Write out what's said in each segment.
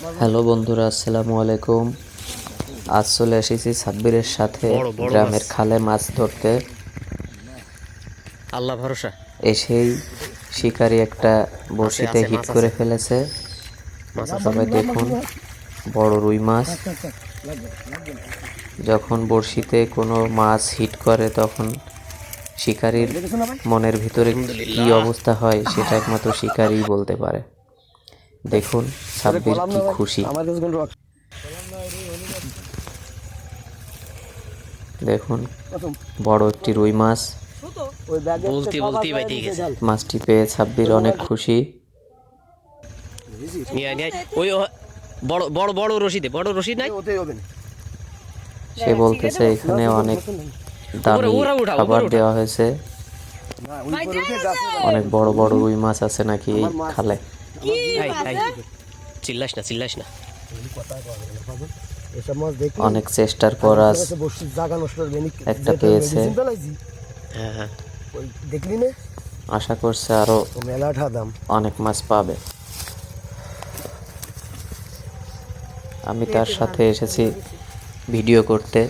Hello বন্ধুরা আসসালামু আলাইকুম। আজ চলে এসেছি সাব্বিরের সাথে গ্রামের খালে মাছ ধরতে। আল্লাহ ভরসা। এসেই শিকারি একটা বড়শিতে হিট করে ফেলেছে। সবাই দেখুন বড় রুই মাছ। যখন বড়শিতে কোনো মাছ হিট করে তখন শিকারির মনের ভিতরে কি অবস্থা হয় সেটা একমাত্র শিকারিই বলতে পারে। দেখুন সাব্বির কি খুশি। দেখুন বড় একটি রুই মাছ। বলতে বাইতে গেছে। মাছটি পেয়ে ছাব্বির অনেক খুশি। নিয়ে নিয়ে ওই বড় বড় বড় রশিদে বড় রশিদ নাই? ওতেই হবে। না সে বলতেছে এখানে অনেক দামি খাবার দেওয়া হয়েছে। অনেক বড় বড় রুই মাছ আছে নাকি এই খালে? চিল্লাস না চিল্লাস না। এসব মাছ দেখি অনেক চেষ্টার পর আজ একটা পেয়েছে। হ্যাঁ হ্যাঁ। দেখলি না? আশা করছে আরও মেলাটা দাম অনেক মাছ পাবে। আমি তার সাথে এসেছি ভিডিও করতে।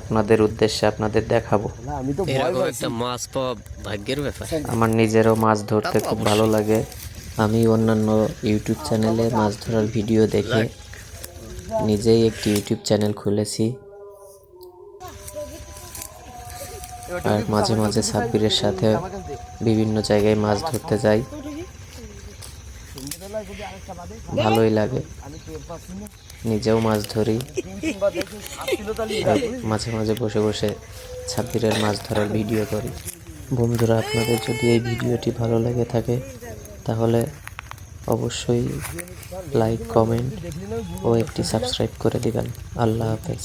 আপনাদের উদ্দেশ্যে আপনাদের দেখাবো। এরকম একটা মাছ পাওয়া ভাগ্যের ব্যাপার। আমার নিজেরও মাছ ধরতে খুব ভালো লাগে। আমি অন্যান্য ইউটিউব চ্যানেলে মাছ ধরার ভিডিও দেখে নিজেই একটি ইউটিউব চ্যানেল খুলেছি। আর মাঝে মাঝে সাব্বিরের সাথে বিভিন্ন জায়গায় মাছ ধরতে যাই। ভালোই লাগে। নিজেও মাছ ধরি। মাঝে মাঝে বসে বসে ছাব্বিরের মাছ ধরার ভিডিও করি। বন্ধুরা আপনাদের যদি এই ভিডিওটি ভালো লেগে থাকে তাহলে অবশ্যই লাইক কমেন্ট ও একটি সাবস্ক্রাইব করে দিবেন। আল্লাহ হাফেজ।